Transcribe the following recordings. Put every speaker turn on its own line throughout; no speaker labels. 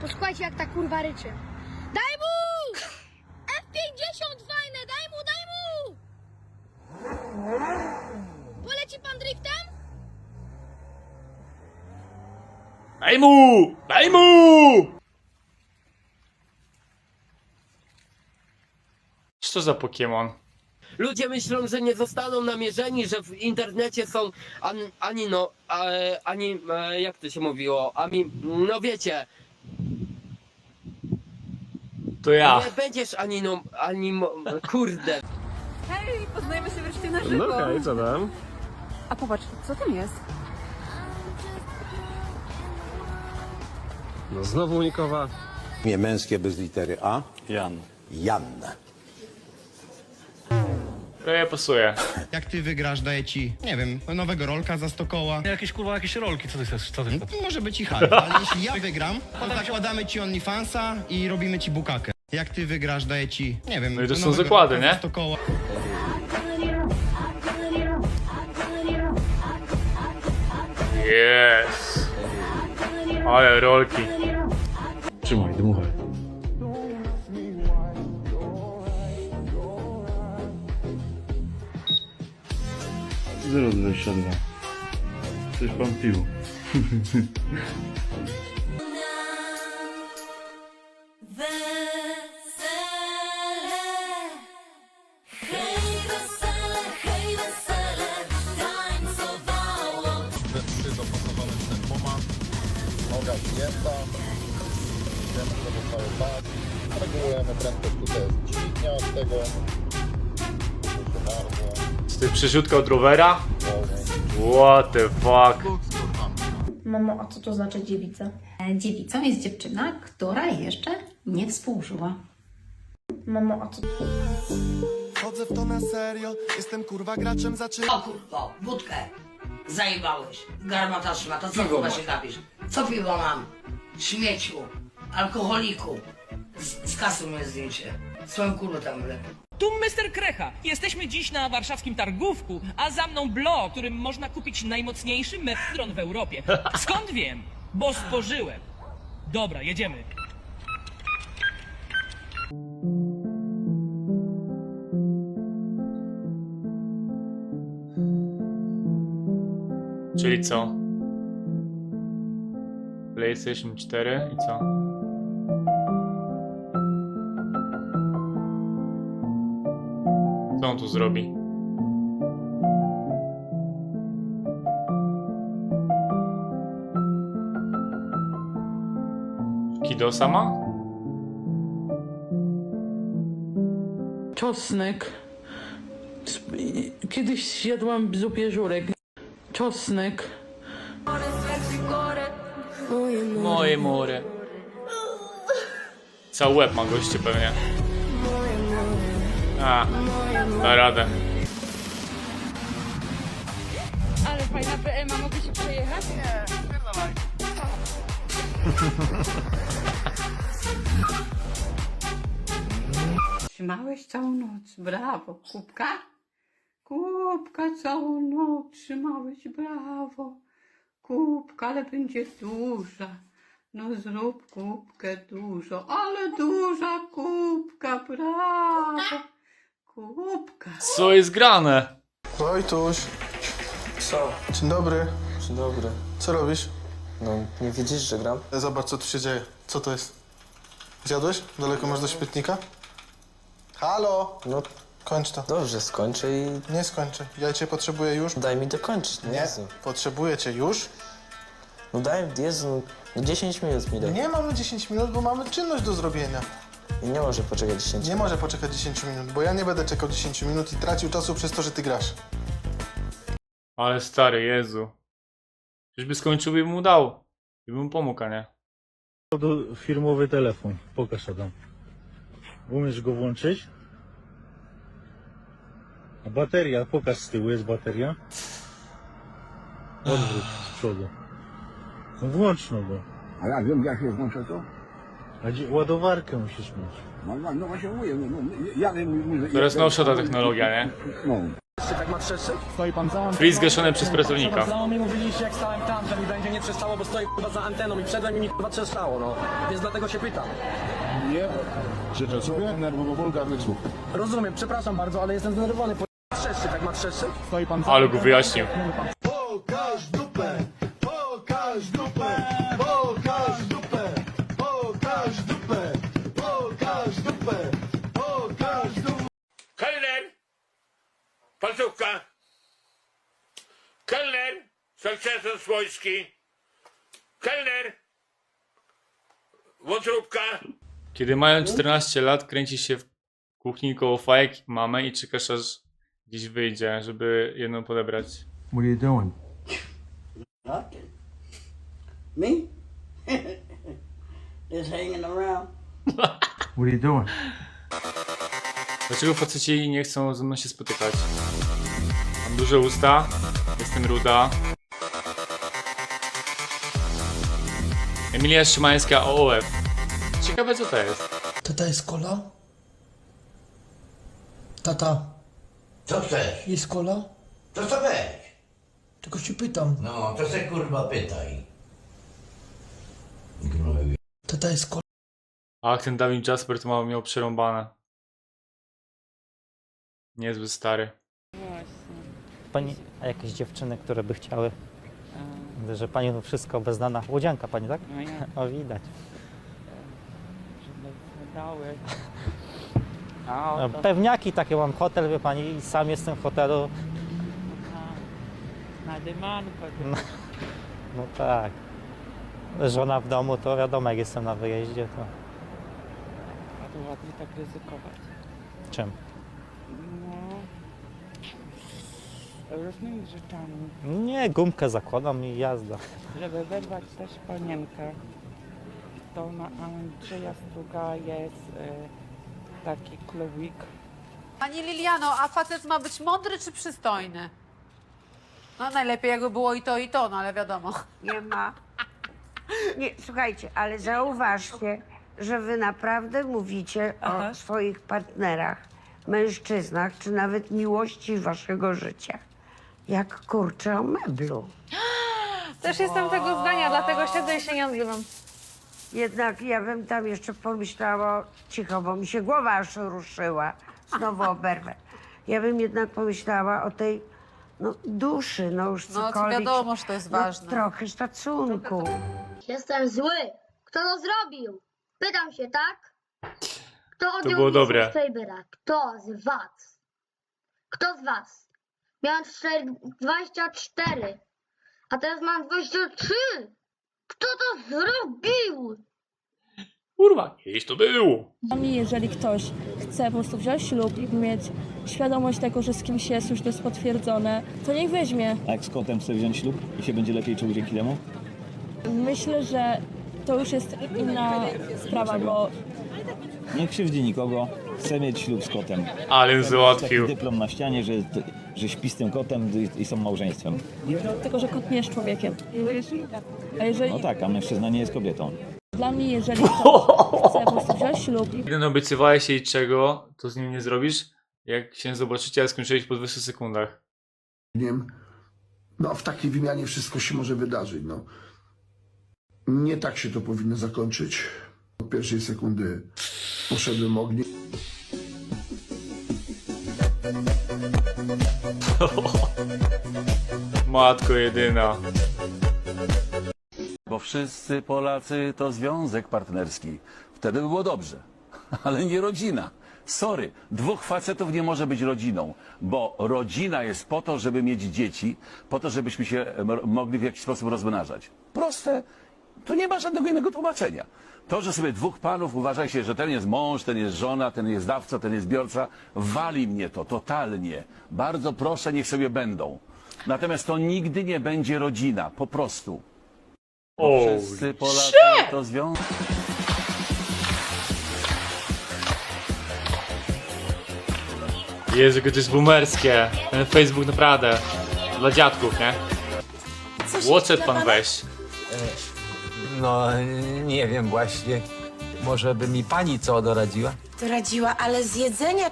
Posłuchajcie jak ta kurwa ryczy. Daj mu! F50 fajne, daj mu, daj mu! Poleci pan driftem?
Daj mu! Daj mu! Co za Pokémon?
Ludzie myślą, że nie zostaną namierzeni, że w internecie są an, ani no, ani, e, jak to się mówiło, ani, no wiecie,
To ja.
nie będziesz ani no, ani, mo- kurde.
Hej, poznajemy się wreszcie na żywo.
No okej, co tam?
A popatrz, co tam jest?
No znowu unikowa.
Imię męskie bez litery A.
Jan.
Jan.
Prawie pasuje.
Jak ty wygrasz, daję ci, nie wiem, nowego rolka za 100 koła.
Jakieś kurwa, jakieś rolki, co ty chcesz? Co ty
No,
chcesz?
Może być i hype, ale jeśli ja wygram, to zakładamy ci OnlyFansa i robimy ci bukakę. Jak ty wygrasz, daję ci, nie wiem,
No i to są
nowego
zakłady,
rolka
nie?
za 100 koła.
Yes. Ale rolki.
Trzymaj, dmuchaj. Zero dwadzieścia dwa. Coś pan pił.
przerzutka od rowera? What the fuck?
Mamo, a co to znaczy dziewica?
Dziewicą jest dziewczyna, która jeszcze nie współżyła.
Mamo, a co
Chodzę w to na serio, jestem kurwa graczem zaczyn...
O kurwa, wódkę. Zajebałeś. Garmata szmata, co kurwa się gapisz? Co piwo mam? Śmieciu, alkoholiku. Z, z kasy moje zdjęcie. Swoją kurwę tam wlepię.
Tu Mr. Krecha. Jesteśmy dziś na warszawskim targówku, a za mną blog, którym można kupić najmocniejszy metron w Europie. Skąd wiem? Bo spożyłem. Dobra, jedziemy.
Czyli co? PlayStation 4 i co? Co on tu zrobi? Kidosa ma?
Czosnek. Kiedyś jadłam w zupie żurek. Czosnek.
Moje more. Cały łeb ma goście pewnie. A, da radę.
Ale fajna PM, a mogę się przejechać?
Trzymałeś całą noc, brawo. Kubka? Kubka całą noc trzymałeś, brawo. Kubka, ale będzie duża. No zrób kubkę dużo, ale duża kubka, brawo. Kubka.
Co jest grane?
Wojtuś.
Co?
Dzień dobry.
Dzień dobry.
Co robisz?
No, nie widzisz, że gram?
Zobacz, co tu się dzieje. Co to jest? Zjadłeś? Daleko masz do śmietnika? Halo!
No,
Kończ to.
dobrze, skończę i
Nie skończę. Ja cię potrzebuję już.
daj mi dokończyć, no
Nie.
Jezu.
Potrzebuję cię już.
No daj, Jezu, no 10 minut mi daj.
Nie mamy 10 minut, bo mamy czynność do zrobienia.
I nie może poczekać 10
Nie może poczekać 10 minut, bo ja nie będę czekał 10 minut i tracił czasu przez to, że ty grasz.
Ale stary, Jezu. Czyżby skończył i mu dał. I bym pomógł, a nie?
Firmowy telefon, pokaż Adam. Umiesz go włączyć? A bateria, pokaż z tyłu, jest bateria. Odwróć z przodu. No włącz no go.
A ja wiem, jak się włącza to?
A gdzie, ładowarkę musisz mieć.
No, no, no właśnie mówię, no, no, ja, ja,
To jest nowsza ta technologia, nie?
No.
tak?
Stoi pan za
zgaszony przez pracownika.
Za mi mówiliście jak stałem tam, że mi będzie nie trzeszczało, bo stoi chyba za anteną i przed i mi chyba trzeszczało, no. Więc dlatego się pytam.
Nie, życzę sobie nerwowo wulgarnych słów.
Rozumiem, przepraszam bardzo, ale jestem zdenerwowany. Po... Trzeszczy, tak ma trzeszczyć? Stoi pan
Ale go wyjaśnił.
Palcówka! Kelner! Sukcesor swojski! Kelner! Wątróbka!
Kiedy mają 14 lat, kręci się w kuchni koło fajek mamy i czekasz aż gdzieś wyjdzie, żeby jedną podebrać.
What are you doing?
Me? Just hanging around.
What are you doing?
Dlaczego faceci nie chcą ze mną się spotykać? Mam duże usta, jestem ruda. Emilia Szymańska, OOF. Ciekawe co to jest.
Tata jest kola? Tata,
Co chcesz?
jest kola?
To co weź?
Tylko się pytam.
No, to se kurwa pytaj.
Tata jest kola?
Ach, ten Dawid Jasper to ma miał przerąbane. Niezły stary.
Pani, a jakieś dziewczyny, które by chciały, Widzę, że pani to wszystko beznana. Łodzianka pani, tak? O, widać. E, Pewniaki takie mam hotel, wie pani, i sam jestem w hotelu.
Na dymanko.
No, no tak. Żona w domu, to wiadomo, jak jestem na wyjeździe, to
A to ładnie tak ryzykować.
czym?
No. Różnymi rzeczami.
Nie, gumkę zakładam i jazda.
Żeby wyrwać też panienkę, to na Andrzeja Struga jest y, taki klubik.
Pani Liliano, a facet ma być mądry czy przystojny? No najlepiej jakby było i to, i to, no ale wiadomo.
Nie ma. Nie, słuchajcie, ale zauważcie, że wy naprawdę mówicie o swoich partnerach, mężczyznach, czy nawet miłości waszego życia. Jak kurczę o meblu.
Też jestem tego zdania, dlatego siedzę i się nie odzywam.
Jednak ja bym tam jeszcze pomyślała, cicho, bo mi się głowa aż ruszyła. Znowu oberwę. Ja bym jednak pomyślała o tej no, duszy, no już
No to
cokolwiek.
wiadomo, że to jest
no,
ważne.
trochę szacunku.
Jestem zły. Kto to zrobił? Pytam się, tak? Kto odjął
było
mi
dobre.
Kto z was? Kto z was? Miałem cztery- 24, a teraz mam 23. Kto to zrobił?
Kurwa, kiedyś to było.
Mnie, jeżeli ktoś chce po prostu wziąć ślub i mieć świadomość tego, że z kimś jest, już to jest potwierdzone, to niech weźmie.
A jak z kotem chce wziąć ślub i się będzie lepiej czuł dzięki temu?
Myślę, że to już jest inna sprawa, bo
Nie krzywdzi nikogo, chce mieć ślub z kotem.
Ale załatwił.
dyplom na ścianie, że, że śpi z tym kotem i, są małżeństwem.
tylko, że kot nie jest człowiekiem. A jeżeli,
No tak, a mężczyzna nie jest kobietą.
dla mnie, jeżeli ktoś chce po prostu wziąć ślub
Jeden obiecywałeś jej czego, to z nim nie zrobisz. Jak się zobaczycie, a skończyłeś po 20 sekundach.
No, w takiej wymianie wszystko się może wydarzyć, no. Nie tak się to powinno zakończyć. Od pierwszej sekundy poszedłem ognie.
Matko jedyna.
Bo wszyscy Polacy to związek partnerski. Wtedy by było dobrze. Ale nie rodzina. Sorry, dwóch facetów nie może być rodziną, bo rodzina jest po to, żeby mieć dzieci, po to, żebyśmy się mogli w jakiś sposób rozmnażać. Proste. Tu nie ma żadnego innego tłumaczenia. To, że sobie dwóch panów uważa się, że ten jest mąż, ten jest żona, ten jest dawca, ten jest biorca, wali mnie to totalnie. Bardzo proszę, niech sobie będą. Natomiast to nigdy nie będzie rodzina, po prostu.
O,
Wszyscy Polacy to związek.
Jezu, jakie to jest boomerskie. Ten Facebook naprawdę. Dla dziadków, nie? Watchet pan weź.
No, nie wiem właśnie. Może by mi pani co doradziła?
doradziła, ale z jedzenia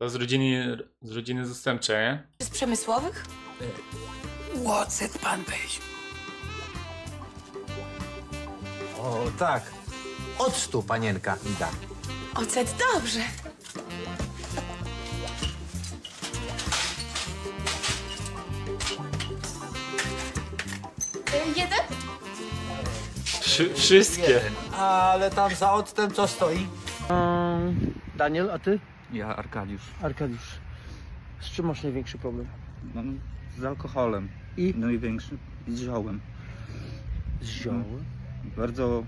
To z rodziny, z rodziny zastępczej, nie?
Z przemysłowych?
Ocet pan weź.
O, tak. Octu, panienka, da.
Ocet dobrze. Jeden?
Wszy, wszystkie.
Ale tam za octem co stoi?
Daniel, a ty?
Ja, Arkadiusz.
Arkadiusz. Z czym masz największy problem?
No, z alkoholem.
I?
Największy. Z ziołem.
Z ziołem?
Bardzo.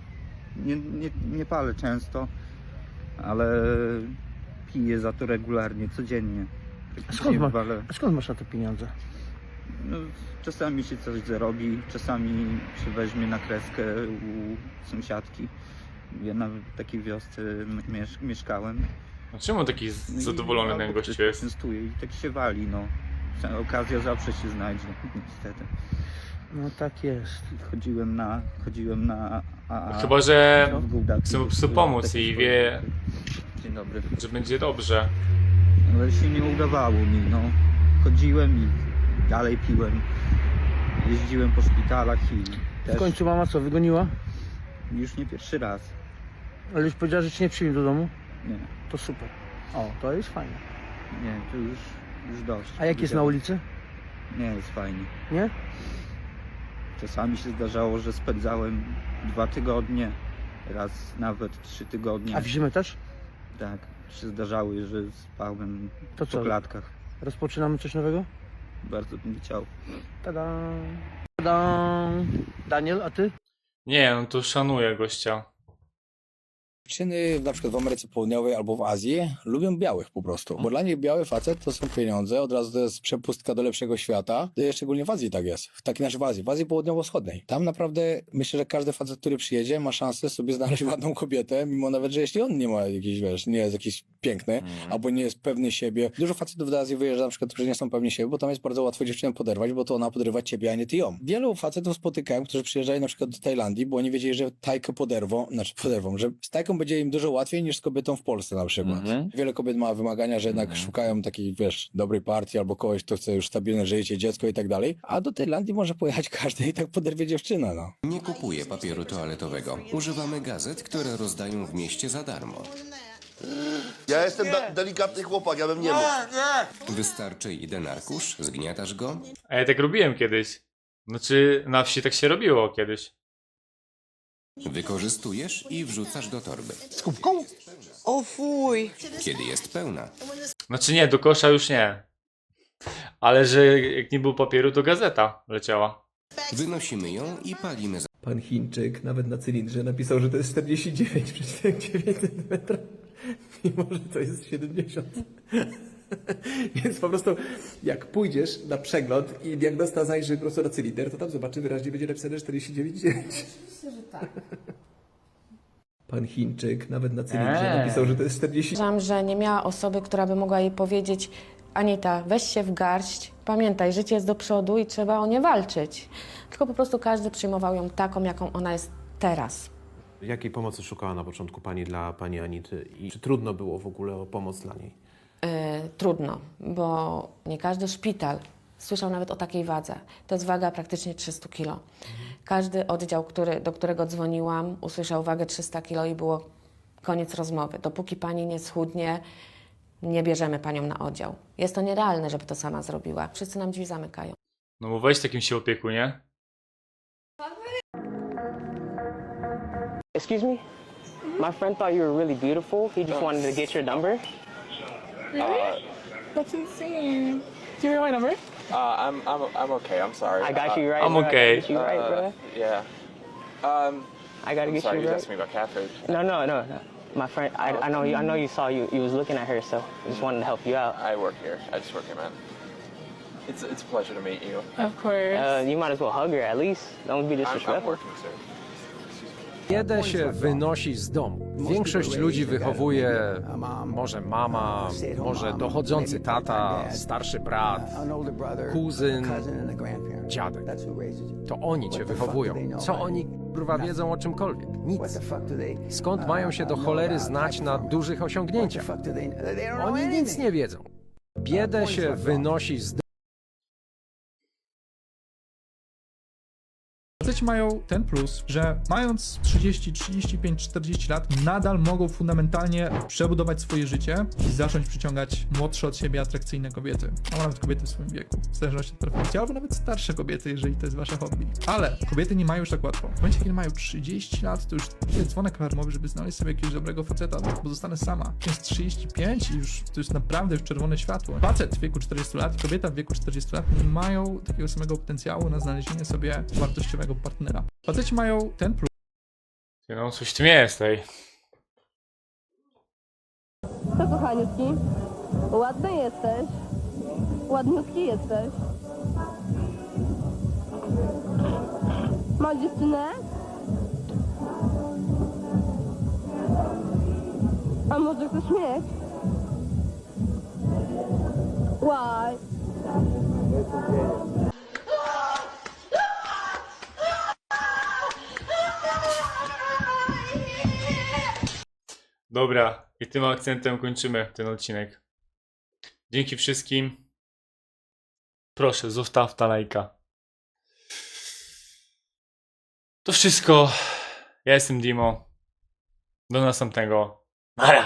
Nie, nie, nie palę często, ale piję za to regularnie, codziennie.
A skąd, ma,
Walę.
skąd masz na to pieniądze?
No, czasami się coś zarobi, czasami się weźmie na kreskę u sąsiadki. Ja na takiej wiosce miesz mieszkałem.
A czemu taki
No
zadowolony ten gościu jest?
częstuje I tak się wali, no. Okazja zawsze się znajdzie, niestety.
No tak jest.
Chodziłem na, chodziłem na AA.
Chyba, że chce
Byłem
pomóc i wie,
Dzień dobry.
że będzie dobrze.
Ale się nie udawało mi, no. Chodziłem i dalej piłem. Jeździłem po szpitalach i
W
też
końcu mama co, wygoniła?
już nie pierwszy raz.
Ale już powiedziała, że cię nie przyjmie do domu?
Nie,
To super. O, to jest fajne.
nie, to już, już dość.
A jak jest na ulicy?
Nie, jest fajnie.
Nie?
Czasami się zdarzało, że spędzałem dwa tygodnie, raz nawet trzy tygodnie.
A w zimę też?
Tak, się zdarzały, że spałem
To
po
co?
klatkach.
Rozpoczynamy coś nowego?
Bardzo bym chciał.
Tada. Tada. Daniel, a ty?
Nie, no to szanuję gościa.
Dziewczyny na przykład w Ameryce Południowej albo w Azji lubią białych po prostu, bo dla nich biały facet to są pieniądze, od razu to jest przepustka do lepszego świata, szczególnie w Azji tak jest, w takiej naszej w Azji, w Azji Południowo-Wschodniej. Tam naprawdę myślę, że każdy facet, który przyjedzie ma szansę sobie znaleźć ładną kobietę, mimo nawet, że jeśli on nie ma jakiejś, wiesz, nie jest jakiś piękny, albo nie jest pewny siebie. Dużo facetów do Azji wyjeżdża na przykład, którzy nie są pewni siebie, bo tam jest bardzo łatwo dziewczynę poderwać, bo to ona podrywa ciebie, a nie ty ją. Wielu facetów spotykałem, którzy przyjeżdżali na przykład do Tajlandii, bo oni wiedzieli, że Tajkę poderwą, znaczy poderwą, że z Tajką będzie im dużo łatwiej niż z kobietą w Polsce na przykład. Wiele kobiet ma wymagania, że jednak szukają takiej, wiesz, dobrej partii albo kogoś, kto chce już stabilne życie, dziecko i tak dalej, a do Tajlandii może pojechać każdy i tak poderwie dziewczynę, no.
Nie kupuję papieru toaletowego. Używamy gazet, które rozdają w mieście za darmo.
Ja jestem da- delikatny chłopak, ja bym nie mógł.
Wystarczy jeden arkusz, zgniatasz go,
A ja tak robiłem kiedyś. Znaczy, na wsi tak się robiło kiedyś.
Wykorzystujesz i wrzucasz do torby.
Z kubką?
O fuj.
Kiedy jest pełna,
Znaczy nie, do kosza już nie. Ale że jak nie było papieru, to gazeta leciała.
wynosimy ją i palimy za
Pan Chińczyk nawet na cylindrze napisał, że to jest 49,9 cm, mimo że to jest 70. Więc po prostu jak pójdziesz na przegląd i diagnosta zajrzy po prostu na cylinder, to tam zobaczy wyraźnie będzie napisane 49,9.
Tak.
Pan Chińczyk nawet na cylindrze
Eee.
napisał, że to jest 40.
Uważam, że nie miała osoby, która by mogła jej powiedzieć Anita, weź się w garść, pamiętaj, życie jest do przodu i trzeba o nie walczyć. Tylko po prostu każdy przyjmował ją taką, jaką ona jest teraz.
Jakiej pomocy szukała na początku pani dla pani Anity i czy trudno było w ogóle o pomoc dla niej?
E, trudno, bo nie każdy szpital słyszał nawet o takiej wadze. To jest waga praktycznie 300 kg. Każdy oddział, który, do którego dzwoniłam, usłyszał wagę 300 kg i było koniec rozmowy. Dopóki pani nie schudnie, nie bierzemy panią na oddział. Jest to nierealne, żeby to sama zrobiła. Wszyscy nam drzwi zamykają.
No bo weź takim się opiekuj, nie?
Excuse me? My friend thought you were really beautiful. He just wanted to get your number.
Really? That's insane. Do you hear my number?
Uh, I'm I'm I'm okay. I'm sorry.
I got you right.
I'm
bro. I
okay.
got you right,
Uh,
bro.
yeah. Um,
I gotta
I'm
get
sorry.
you
You
right.
asked me about Catherine.
No, no, no, no. My friend, I, I know you. I know you saw you. You was looking at her, so I just wanted to help you out.
I work here. I just work here, man. It's it's a pleasure to meet you.
Of course.
Uh, you might as well hug her at least. Don't be
I'm, I'm
disrespectful.
working, sir.
Jedę się wynosi z domu. Większość ludzi wychowuje może mama, może dochodzący tata, starszy brat, kuzyn, dziadek. To oni cię wychowują. Co oni
kurwa wiedzą o czymkolwiek? Nic. Skąd mają się do cholery znać na dużych osiągnięciach? Oni nic nie wiedzą. Biedę się wynosi z
Mają ten plus, że mając 30, 35, 40 lat, nadal mogą fundamentalnie przebudować swoje życie i zacząć przyciągać młodsze od siebie atrakcyjne kobiety. A nawet kobiety w swoim wieku, w zależności od preferencji, albo nawet starsze kobiety, jeżeli to jest wasze hobby. Ale kobiety nie mają już tak łatwo. W momencie, kiedy mają 30 lat, to już jest dzwonek alarmowy, żeby znaleźć sobie jakiegoś dobrego faceta, bo zostanę sama. Jest 35 i już to jest naprawdę już czerwone światło. Facet w wieku 40 lat kobieta w wieku 40 lat nie mają takiego samego potencjału na znalezienie sobie wartościowego partnera. Faceci mają ten plus.
No, coś w tym jest, ej.
Co kochaniutki? Ładny jesteś. Ładniutki jesteś. Masz dziewczynę? A może chcesz mieć? Why?
Dobra, i tym akcentem kończymy ten odcinek. Dzięki wszystkim. Proszę, zostaw ta lajka. To wszystko. Ja jestem Dimo. Do następnego. Nara.